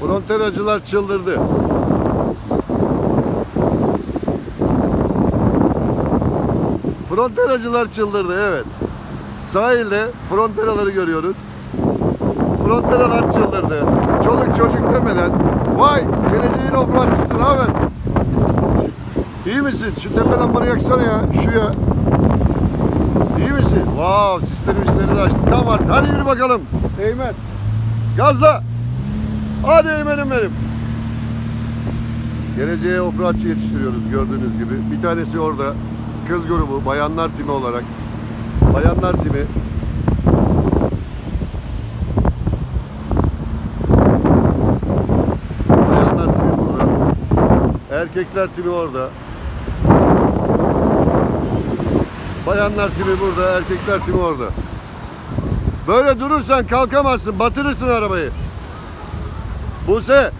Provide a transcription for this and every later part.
Fronteracılar çıldırdı. Fronteracılar çıldırdı evet. Sahilde fronteraları görüyoruz. Fronteralar çıldırdı. Çoluk çocuk demeden. Vay geleceğin offroadçısı ne haber? İyi misin? Şu tepe lambanı yaksana ya. Şu ya. İyi misin? Wow sistemi işleri de açtı. Tamam artık. Hadi yürü bakalım. Eymen. Gazla. Hadi Eymen'im benim. Geleceğe offroadçı yetiştiriyoruz gördüğünüz gibi. Bir tanesi orada. Kız grubu, bayanlar timi olarak. Bayanlar timi. Bayanlar timi burada. Erkekler timi orada. Bayanlar timi burada, erkekler timi orada. Böyle durursan kalkamazsın, batırırsın arabayı. Buse,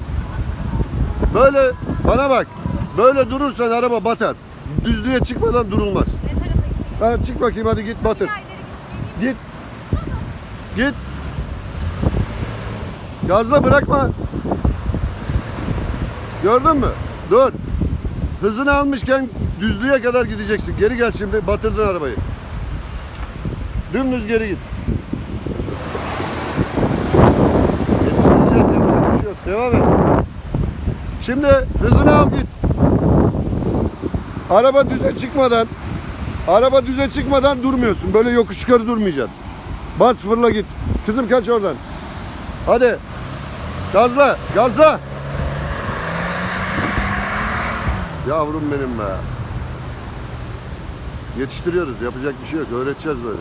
böyle bana bak, böyle durursan araba batar. Düzlüğe çıkmadan durulmaz. Ne tarafa gideyim? Ha, çık bakayım hadi git batır. Git. Git. Gazla bırakma. Gördün mü? Dur. Hızını almışken düzlüğe kadar gideceksin. Geri gel şimdi. Batırdın arabayı. Dümdüz geri git. Yetiştireceğiz. yapacak bir şey yok. Devam et. Şimdi hızını al git. Araba düze çıkmadan Araba düze çıkmadan durmuyorsun. Böyle yokuş yukarı durmayacaksın. Bas fırla git. Kızım kaç oradan. Hadi. Gazla. Gazla. Yavrum benim be. Yetiştiriyoruz. Yapacak bir şey yok. Öğreteceğiz böyle.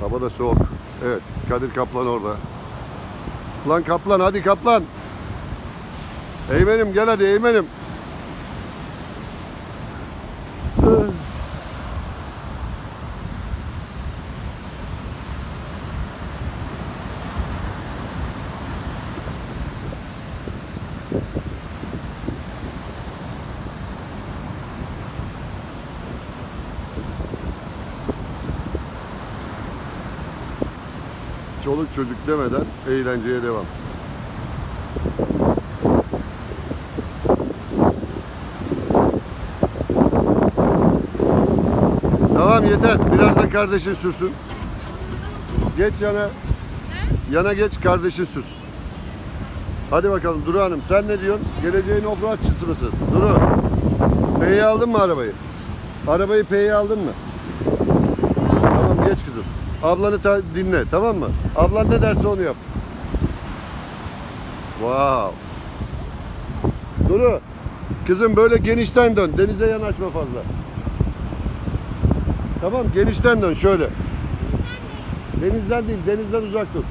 Hava da soğuk. Evet. Kadir Kaplan orada. Lan Kaplan hadi Kaplan. Eymenim gel hadi Eymenim. Çoluk çocuk demeden eğlenceye devam. Tamam yeter. Birazdan kardeşin sürsün. Geç yana. Yana geç kardeşin sürsün. Hadi bakalım Duru Hanım sen ne diyorsun? Geleceğin offroadçısı mısın? Duru. P'yi aldın mı arabayı? Arabayı P'yi aldın mı? Tamam geç kızım. Ablanı ta- dinle tamam mı? Ablan ne derse onu yap. Wow. Duru. Kızım böyle genişten dön. Denize yanaşma fazla. Tamam genişten dön şöyle. Denizden değil denizden uzak dur.